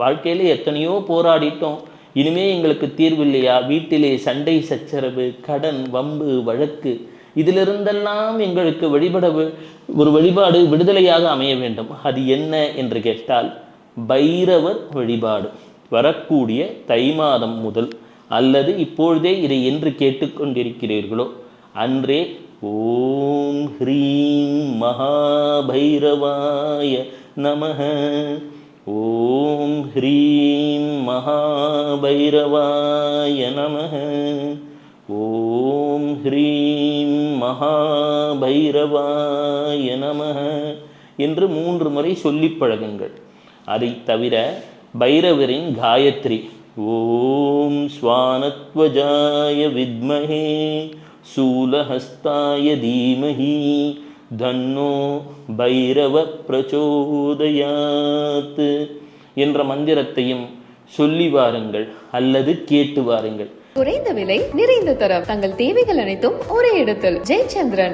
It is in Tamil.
வாழ்க்கையில எத்தனையோ போராடிட்டோம். இனிமே எங்களுக்கு தீர்வு இல்லையா வீட்டிலே சண்டை சச்சரவு கடன் வம்பு வழக்கு இதிலிருந்தெல்லாம் எங்களுக்கு வழிபடவு ஒரு வழிபாடு விடுதலையாக அமைய வேண்டும். அது என்ன என்று கேட்டால் பைரவர் வழிபாடு. வரக்கூடிய தை மாதம் முதல் அல்லது இப்பொழுதே இதை என்று கேட்டுக்கொண்டிருக்கிறீர்களோ? அன்றே ஓம் ஹ்ரீம் மகாபைரவாய நமக ஓம் ஹ்ரீம் மகாபைரவாய நம ஓம் ஹ்ரீம் மகாபைரவாய நம என்று மூன்று முறை சொல்லிப் பழகுங்கள். அதை தவிர பைரவரின் காயத்ரி ஓம் ஸ்வானத்வஜாய வித்மஹே சூலஹஸ்தாய தீமஹி தன்னோ பைரவ பிரச்சோதயாத்து என்ற மந்திரத்தையும் சொல்லி வாருங்கள் அல்லது கேட்டு வாருங்கள். குறைந்த விலை நிறைந்த தரம். தங்கள் தேவைகள் அனைத்தும் ஒரே இடத்தில். ஜெயச்சந்திரன்.